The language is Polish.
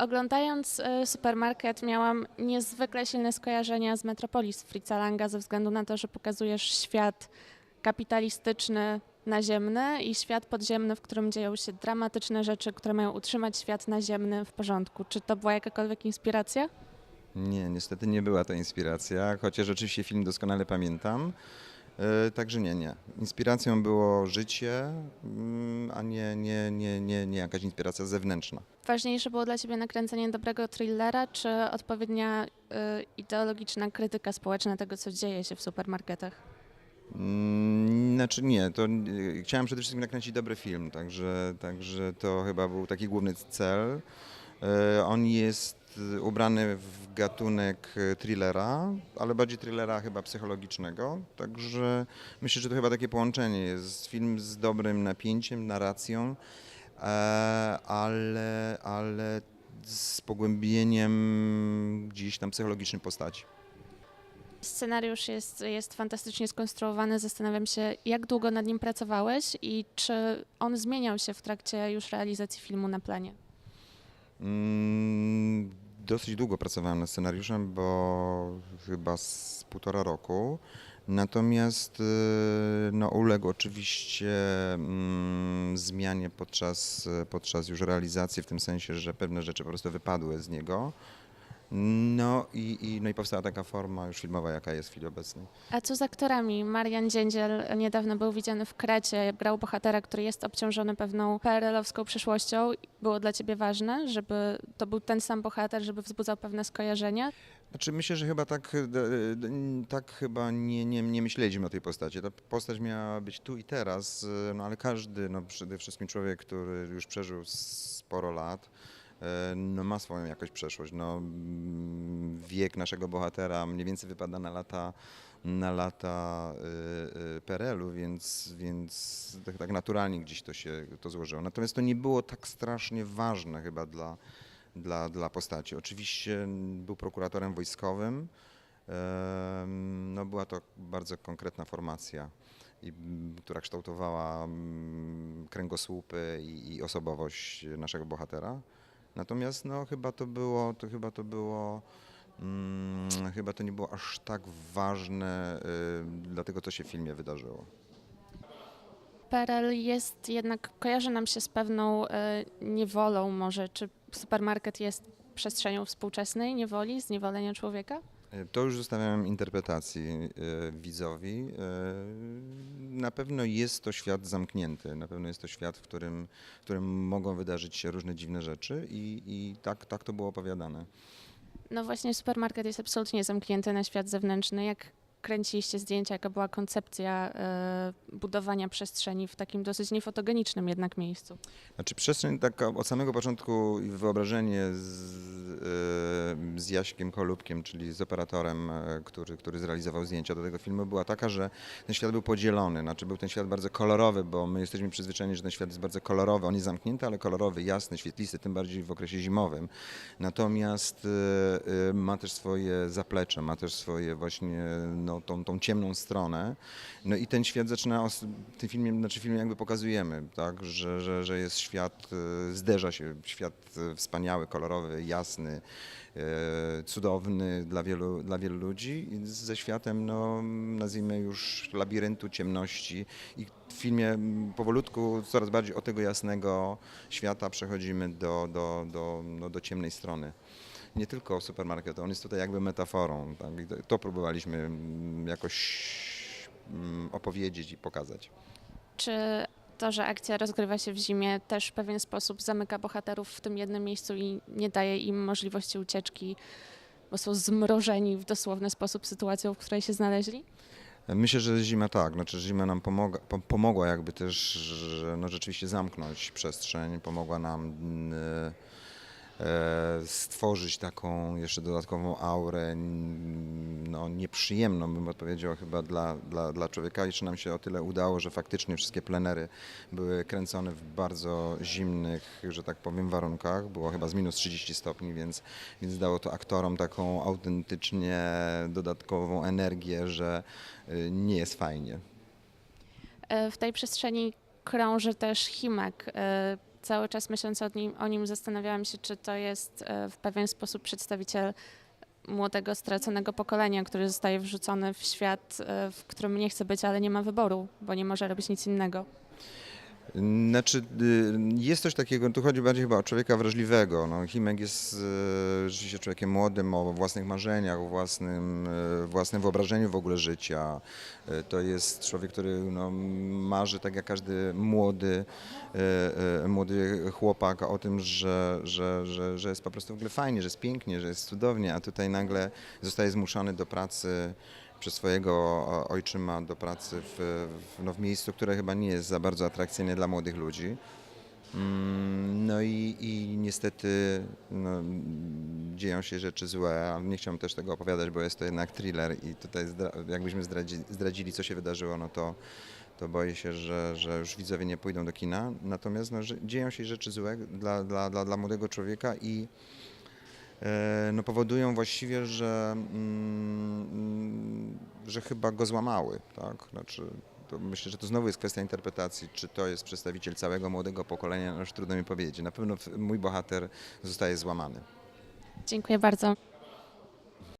Oglądając e, supermarket miałam niezwykle silne skojarzenia z Metropolis Fritza Langa ze względu na to, że pokazujesz świat kapitalistyczny, naziemny i świat podziemny, w którym dzieją się dramatyczne rzeczy, które mają utrzymać świat naziemny w porządku. Czy to była jakakolwiek inspiracja? Nie, niestety nie była to inspiracja, chociaż rzeczywiście film doskonale pamiętam. E, Także nie, nie. Inspiracją było życie, mm, a nie, nie, nie, nie, nie jakaś inspiracja zewnętrzna. Ważniejsze było dla Ciebie nakręcenie dobrego thrillera, czy odpowiednia y, ideologiczna krytyka społeczna tego, co dzieje się w supermarketach? Mm, Znaczy nie, to e, chciałem przede wszystkim nakręcić dobry film, także, także to chyba był taki główny cel. E, On jest ubrany w gatunek e, thrillera, ale bardziej thrillera chyba psychologicznego, także myślę, że to chyba takie połączenie jest. Film z dobrym napięciem, narracją, e, ale, ale z pogłębieniem gdzieś tam psychologicznej postaci. Scenariusz jest, jest fantastycznie skonstruowany. Zastanawiam się, jak długo nad nim pracowałeś i czy on zmieniał się w trakcie już realizacji filmu na planie. Mm, Dosyć długo pracowałem nad scenariuszem, bo chyba z półtora roku. Natomiast y, no, uległ oczywiście mm, zmianie podczas, podczas już realizacji, w tym sensie, że pewne rzeczy po prostu wypadły z niego. No i, i, no i powstała taka forma już filmowa, jaka jest w chwili obecnej. A co z aktorami? Marian Dziędziel niedawno był widziany w Krecie, grał bohatera, który jest obciążony pewną PRL-owską przeszłością. Było dla ciebie ważne, żeby to był ten sam bohater, żeby wzbudzał pewne skojarzenia? Znaczy myślę, że chyba tak, e, tak chyba nie, nie, nie myśleliśmy o tej postaci. Ta postać miała być tu i teraz, e, no ale każdy, no przede wszystkim człowiek, który już przeżył sporo lat, no ma swoją jakąś przeszłość. No, wiek naszego bohatera mniej więcej wypada na lata, na lata e, e, PRL-u, więc, więc tak, tak naturalnie gdzieś to się to złożyło. Natomiast to nie było tak strasznie ważne chyba dla, dla, dla postaci. Oczywiście był prokuratorem wojskowym. No, była to bardzo konkretna formacja, i, która kształtowała mm, kręgosłupy i, i osobowość naszego bohatera. Natomiast no, chyba to było, to chyba to było, mm, chyba to nie było aż tak ważne y, dla tego, co się w filmie wydarzyło. PRL jest jednak, kojarzy nam się z pewną e, niewolą może. Czy supermarket jest przestrzenią współczesnej niewoli, zniewolenia człowieka? To już zostawiam interpretacji e, widzowi. E, Na pewno jest to świat zamknięty, na pewno jest to świat, w którym, w którym mogą wydarzyć się różne dziwne rzeczy i, i tak, tak to było opowiadane. No właśnie, supermarket jest absolutnie zamknięty na świat zewnętrzny. Jak kręciliście zdjęcia, jaka była koncepcja e, budowania przestrzeni w takim dosyć niefotogenicznym jednak miejscu? Znaczy przestrzeń taka od samego początku i wyobrażenie z, e, z Jaśkiem Kolubkiem, czyli z operatorem, e, który, który zrealizował zdjęcia do tego filmu, była taka, że ten świat był podzielony. Znaczy był ten świat bardzo kolorowy, bo my jesteśmy przyzwyczajeni, że ten świat jest bardzo kolorowy. On jest zamknięty, ale kolorowy, jasny, świetlisty, tym bardziej w okresie zimowym. Natomiast ma też swoje zaplecze, ma też swoje właśnie no, tą, tą ciemną stronę. No i ten świat zaczyna, w tym filmie, znaczy filmie jakby pokazujemy, tak, że, że, że jest świat, e, zderza się świat e, wspaniały, kolorowy, jasny, e, cudowny dla wielu, dla wielu ludzi ze światem, no, nazwijmy już labiryntu ciemności i w filmie powolutku coraz bardziej od tego jasnego świata przechodzimy do, do, do, no, do ciemnej strony nie tylko supermarket, on jest tutaj jakby metaforą. Tak? To- próbowaliśmy mm, jakoś mm, opowiedzieć i pokazać. Czy to, że akcja rozgrywa się w zimie, też w pewien sposób zamyka bohaterów w tym jednym miejscu i nie daje im możliwości ucieczki, bo są zmrożeni w dosłowny sposób sytuacją, w której się znaleźli? Myślę, że zima tak, znaczy zima nam pomaga, pomogła jakby też no, rzeczywiście zamknąć przestrzeń, pomogła nam mm, stworzyć taką jeszcze dodatkową aurę no, nieprzyjemną, bym odpowiedział chyba dla, dla, dla człowieka. Jeszcze nam się o tyle udało, że faktycznie wszystkie plenery były kręcone w bardzo zimnych, że tak powiem, warunkach. Było chyba z minus 30 stopni, więc, więc dało to aktorom taką autentycznie dodatkową energię, że y, nie jest fajnie. E, W tej przestrzeni krąży też Himek, e, cały czas myśląc o nim, o nim zastanawiałam się, czy to jest e, w pewien sposób przedstawiciel młodego, straconego pokolenia, który zostaje wrzucony w świat, e, w którym nie chce być, ale nie ma wyboru, bo nie może robić nic innego. Znaczy, y, jest coś takiego, tu chodzi bardziej chyba o człowieka wrażliwego. No, Himek jest y, rzeczywiście człowiekiem młodym, o własnych marzeniach, o własnym, y, własnym wyobrażeniu w ogóle życia. To jest człowiek, który no, marzy, tak jak każdy młody, młody chłopak, o tym, że, że, że, że jest po prostu w ogóle fajnie, że jest pięknie, że jest cudownie, a tutaj nagle zostaje zmuszony do pracy przez swojego ojczyma do pracy w, w, no, w miejscu, które chyba nie jest za bardzo atrakcyjne dla młodych ludzi. Mm, No i, i niestety no, dzieją się rzeczy złe, nie chciałbym też tego opowiadać, bo jest to jednak thriller i tutaj zdra- jakbyśmy zdradzi, zdradzili, co się wydarzyło, no to, to boję się, że, że już widzowie nie pójdą do kina. Natomiast no, dzieją się rzeczy złe dla, dla, dla, dla młodego człowieka i no, powodują właściwie, że, mm, że chyba go złamały. Tak? Znaczy, myślę, że to znowu jest kwestia interpretacji, czy to jest przedstawiciel całego młodego pokolenia, no już trudno mi powiedzieć. Na pewno mój bohater zostaje złamany. Dziękuję bardzo.